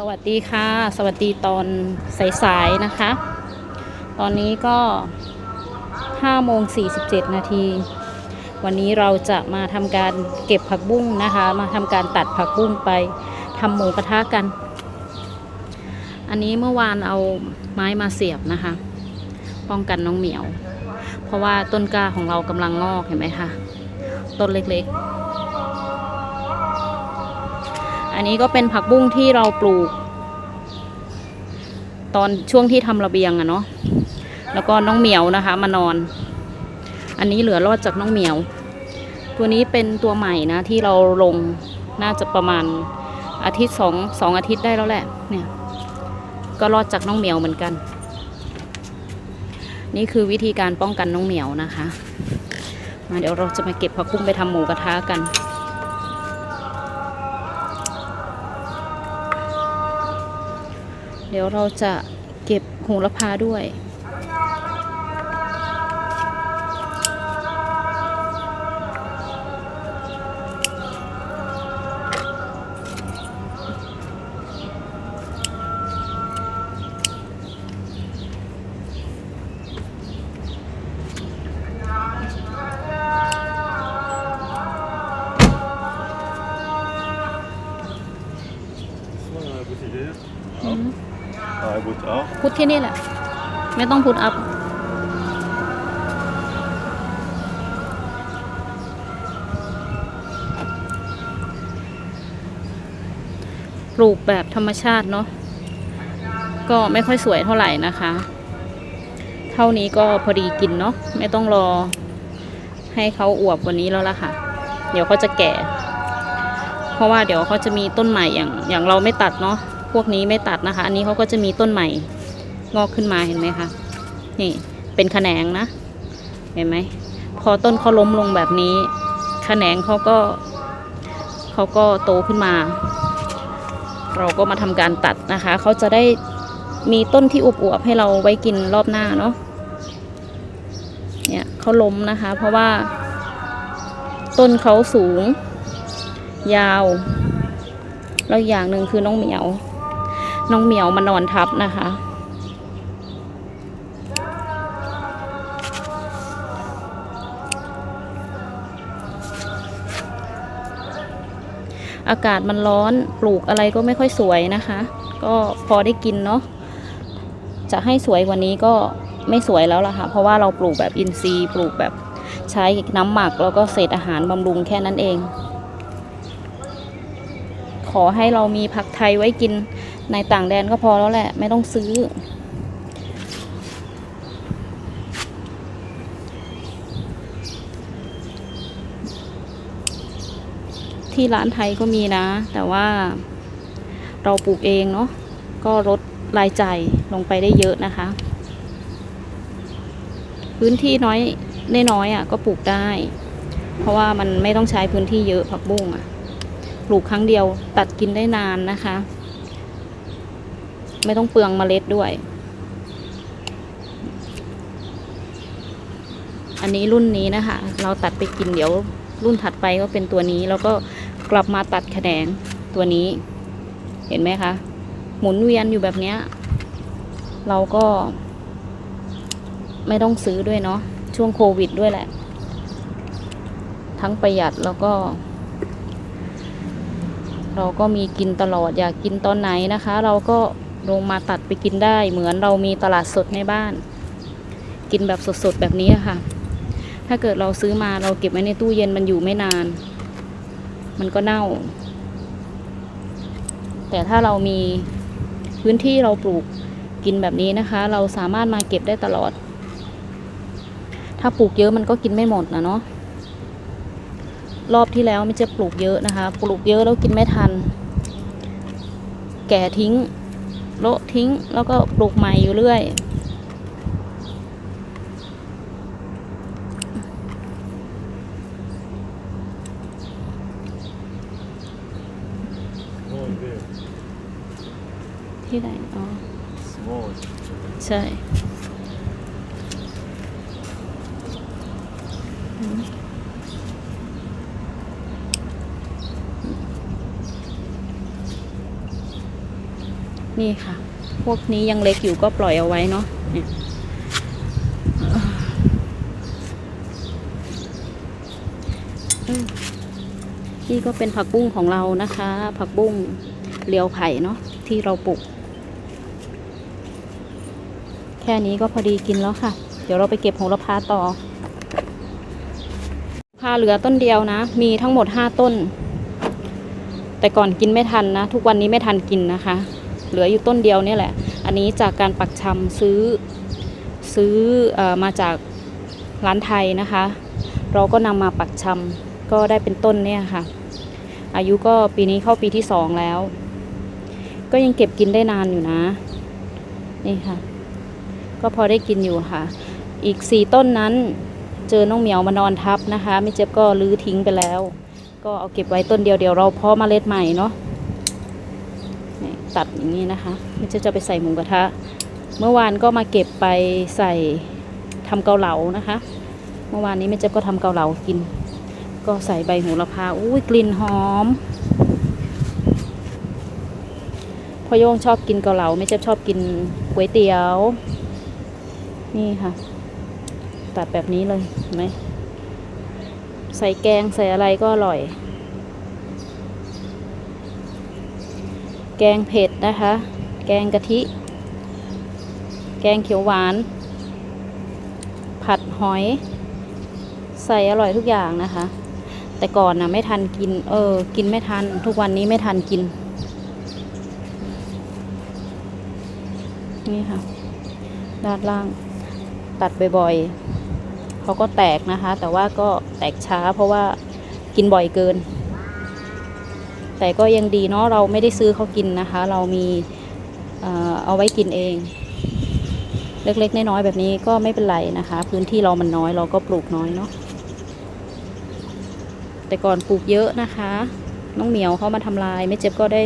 สวัสดีค่ะ สวัสดีตอนสายๆนะคะ ตอนนี้ก็5โมง47 นาที วันนี้เราจะมาทำการเก็บผักบุ้งนะคะ มาทำการตัดผักบุ้งไปทำหมูกระทะกัน อันนี้เมื่อวานเอาไม้มาเสียบนะคะ ป้องกันน้องเหมียว เพราะว่าต้นกล้าของเรากำลังงอกเห็นไหมคะ ต้นเล็กๆ อันนี้ก็เป็นผักบุ้งที่เราปลูก ตอนช่วงที่ทำระเบียงอะเนาะแล้วก็น้องเหมียวนะคะ มานอน อันนี้เหลือรอดจากน้องเหมียว ตัวนี้เป็นตัวใหม่นะที่เราลงน่าจะประมาณอาทิตย์สองสองอาทิตย์ได้แล้วแหละ เนี่ย ก็รอดจากน้องเหมียวเหมือนกัน นี่คือวิธีการป้องกันน้องเหมียวนะคะมาเดี๋ยวเราจะมาเก็บผักบุ้งไปทำหมูกระทะกัน เดี๋ยวเราจะเก็บโหระพาด้วย พุทธที่นี่แหละ ไม่ต้องพุทธอัพปลูกแบบธรรมชาติเนาะก็ไม่ค่อยสวยเท่าไหร่นะคะ เท่านี้ก็พอดีกินเนาะไม่ต้องรอให้เขาอวบกว่านี้แล้วล่ะค่ะ เดี๋ยวเขาจะแก่ เพราะว่าเดี๋ยวเขาจะมีต้นใหม่อย่างอย่างเราไม่ตัดเนาะพวกนี้ไม่ตัดนะคะ อันนี้เขาก็จะมีต้นใหม่ งอกขึ้นมาเห็นไหมคะ นี่เป็นแขนงนะ เห็นไหม พอต้นเขาล้มลงแบบนี้ แขนงเขาก็เขาก็โตขึ้นมา เราก็มาทำการตัดนะคะ เขาจะได้มีต้นที่อวบๆให้เราไว้กินรอบหน้าเนาะ เนี่ยเขาล้มนะคะ เพราะว่า ต้นเขาสูง ยาว แล้วอย่างหนึ่งคือน้องเหมียว น้องเหมียวมานอนทับนะคะ อากาศมันร้อนปลูกอะไรก็ไม่ค่อยสวยนะคะ ก็พอได้กินเนาะจะให้สวยกว่านี้ก็ไม่สวยแล้วล่ะค่ะ เพราะว่าเราปลูกแบบอินทรีย์ปลูกแบบใช้น้ำหมักแล้วก็เศษอาหารบำรุงแค่นั้นเอง ขอให้เรามีผักไทยไว้กินในต่างแดนก็พอแล้วแหละ ไม่ต้องซื้อ ที่ร้านไทยก็มีนะ แต่ว่าเราปลูกเองเนาะก็ลดรายจ่ายลงไปได้เยอะนะคะ พื้นที่น้อยน้อยอะก็ปลูกได้ เพราะว่ามันไม่ต้องใช้พื้นที่เยอะผักบุ้งอะปลูกครั้งเดียวตัดกินได้นานนะคะ ไม่ต้องเปลืองเมล็ดด้วย อันนี้รุ่นนี้นะคะ เราตัดไปกินเดี๋ยวรุ่นถัดไปก็เป็นตัวนี้แล้วก็ กลับมาตัดแขนงตัวนี้ เห็นไหมคะ หมุนเวียนอยู่แบบเนี้ย เราก็ ไม่ต้องซื้อด้วยเนาะช่วงโควิดด้วยแหละ ทั้งประหยัดแล้วก็ เราก็มีกินตลอดอยากกินตอนไหนนะคะ เราก็ลงมาตัดไปกินได้ เหมือนเรามีตลาดสดในบ้าน กินแบบสดๆแบบนี้ค่ะถ้าเกิดเราซื้อมาเราเก็บไว้ในตู้เย็นมันอยู่ไม่นาน มันก็เน่า แต่ถ้าเรามีพื้นที่เราปลูกกินแบบนี้นะคะ เราสามารถมาเก็บได้ตลอด ถ้าปลูกเยอะมันก็กินไม่หมดนะเนาะรอบที่แล้วไม่จะปลูกเยอะนะคะ ปลูกเยอะแล้วกินไม่ทัน แก่ทิ้ง โละทิ้งแล้วก็ปลูกใหม่อยู่เรื่อย ที่ไหนอ๋อใช่นี่ค่ะ พวกนี้ยังเล็กอยู่ก็ปล่อยเอาไว้เนาะเนี่ยนี่ก็เป็นผักบุ้งของเรานะคะ ผักบุ้งเลียวไผ่เนาะที่เราปลูก ค่นี้ก็พอดีกินแล้วค่ะ เดี๋ยวเราไปเก็บโหระพาต่อพาเหลือต้นเดียวนะ มีทั้งหมดห้าต้น แต่ก่อนกินไม่ทันนะ ทุกวันนี้ไม่ทันกินนะคะ เหลืออยู่ต้นเดียวเนี่ยแหละ อันนี้จากการปักชำซื้อซื้อออมาจากร้านไทยนะคะ เราก็นำมาปักชำก็ได้เป็นต้นเนี่ยค่ะ อายุก็ปีนี้เข้าปีที่สองแล้ว ก็ยังเก็บกินได้นานอยู่นะ นี่ค่ะ ก็พอได้กินอยู่ค่ะ อีกสี่ต้นนั้นเจอน้องเหมียวมานอนทับนะคะไม่เจ็บก็ลื้อทิ้งไปแล้ว ก็เอาเก็บไว้ต้นเดียวเดี๋ยวเราเพาะเมล็ดใหม่เนาะตัดอย่างนี้นะคะไม่เจ็บจะไปใส่หมูกระทะ เมื่อวานก็มาเก็บไปใส่ทำเกาเหลานะคะ เมื่อวานนี้แม่เจ็บก็ทำเกาเหลากิน ก็ใส่ใบโหระพาอุ้ยกลิ่นหอมพ่อโยงชอบกินเกาเหลาแม่เจ็บชอบกินก๋วยเตี๋ยว นี่ค่ะ ตัดแบบนี้เลยเห็นไหมใส่แกงใส่อะไรก็อร่อย แกงเผ็ดนะคะ แกงกะทิ แกงเขียวหวาน ผัดหอย ใส่อร่อยทุกอย่างนะคะ แต่ก่อนนะไม่ทันกิน เออ กินไม่ทัน ทุกวันนี้ไม่ทันกิน นี่ค่ะ ด้านล่าง ตัดบ่อยๆเขาก็แตกนะคะ แต่ว่าก็แตกช้าเพราะว่ากินบ่อยเกิน แต่ก็ยังดีเนาะเราไม่ได้ซื้อเขากินนะคะ เรามีเอาไว้กินเอง เล็กๆน้อยๆแบบนี้ก็ไม่เป็นไรนะคะ พื้นที่เรามันน้อยเราก็ปลูกน้อยเนาะแต่ก่อนปลูกเยอะนะคะ น้องเหมียวเขามาทำลายไม่เจ็บก็ได้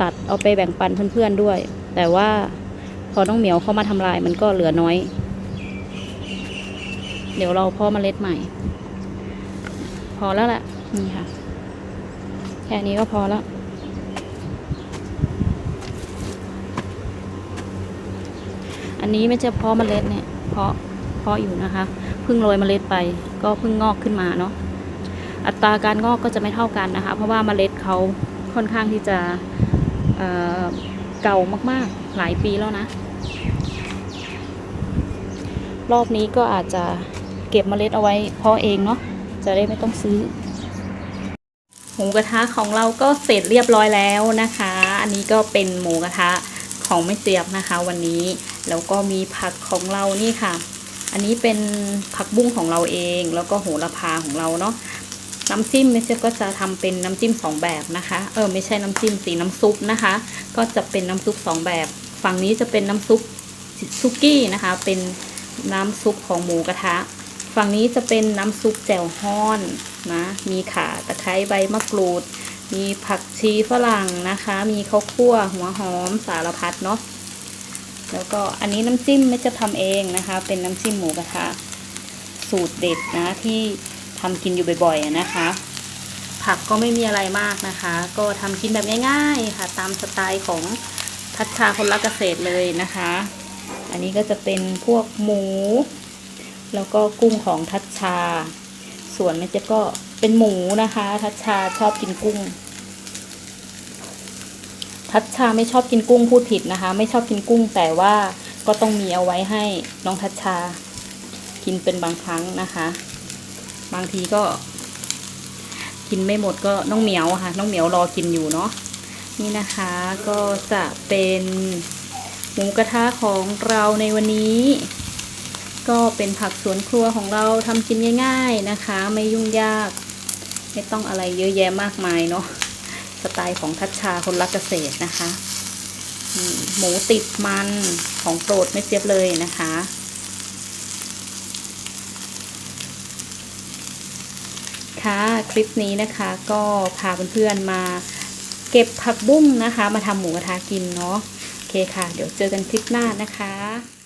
ตัดเอาไปแบ่งปันเพื่อนๆด้วย แต่ว่าพอน้องเหมียวเขามาทำลายมันก็เหลือน้อย เดี๋ยวเราเพาะเมล็ดใหม่ พอแล้วแหละนี่ค่ะ แค่นี้ก็พอแล้วอันนี้ไม่ใช่เพาะเมล็ดเนี่ยเพาะเพาะอยู่นะคะเพิ่งโรยเมล็ดไป ก็เพิ่งงอกขึ้นมาเนาะอัตราการงอกก็จะไม่เท่ากันนะคะ เพราะว่าเมล็ดเขาค่อนข้างที่จะเอ่อเก่ามากๆหลายปีแล้วนะ รอบนี้ก็อาจจะ เก็บเมล็ดเอาไว้เพาะเองเนาะจะได้ไม่ต้องซื้อ หมูกระทะของเราก็เสร็จเรียบร้อยแล้วนะคะ อันนี้ก็เป็นหมูกระทะของไม่เจียบนะคะ วันนี้แล้วก็มีผักของเรานี่ค่ะ อันนี้เป็นผักบุ้งของเราเอง แล้วก็โหระพาของเราเนาะน้ำจิ้มไม่เจียก็จะทำเป็นน้ำจิ้มสองแบบนะคะ เออไม่ใช่น้ำจิ้มสีน้ำซุปนะคะ ก็จะเป็นน้ำซุปสองแบบ ฝั่งนี้จะเป็นน้ำซุปซุกี้นะคะ เป็นน้ำซุปของหมูกระทะ ฝั่งนี้จะเป็นน้ำซุปแจ่วฮ้อนนะ มีข่าตะไคร้ใบมะกรูด มีผักชีฝรั่งนะคะ มีข้าวคั่วหัวหอมสารพัดเนาะ แล้วก็อันนี้น้ำจิ้มไม่จะทำเองนะคะ เป็นน้ำจิ้มหมูกระทะสูตรเด็ดนะที่ทำกินอยู่บ่อยๆนะคะ ผักก็ไม่มีอะไรมากนะคะ ก็ทำกินแบบง่ายๆค่ะ ตามสไตล์ของทัชชาคนรักเกษตรเลยนะคะ อันนี้ก็จะเป็นพวกหมู แล้วก็กุ้งของทัชชา ส่วนแม่เจ๊ก็เป็นหมูนะคะ ทัชชาชอบกินกุ้ง ทัชชาไม่ชอบกินกุ้งพูดผิดนะคะ ไม่ชอบกินกุ้งแต่ว่าก็ต้องมีเอาไว้ให้น้องทัชชา กินเป็นบางครั้งนะคะ บางทีก็ กินไม่หมดก็น้องเหมียวค่ะ น้องเหมียวรอกินอยู่เนาะนี่นะคะก็จะเป็นหมูกระทะของเราในวันนี้ ก็เป็นผักสวนครัวของเราทำกินง่าย ๆนะคะ ไม่ยุ่งยาก ไม่ต้องอะไรเยอะแยะมากมายเนาะสไตล์ของทัชชาคนรักเกษตรนะคะหมูติดมันของโปรดไม่เจี๊ยบเลยนะคะ ค่ะคลิปนี้นะคะก็พาเพื่อนๆมาเก็บผักบุ้งนะคะ มาทำหมูกระทะกินเนาะโอเคค่ะ เดี๋ยวเจอกันคลิปหน้านะคะ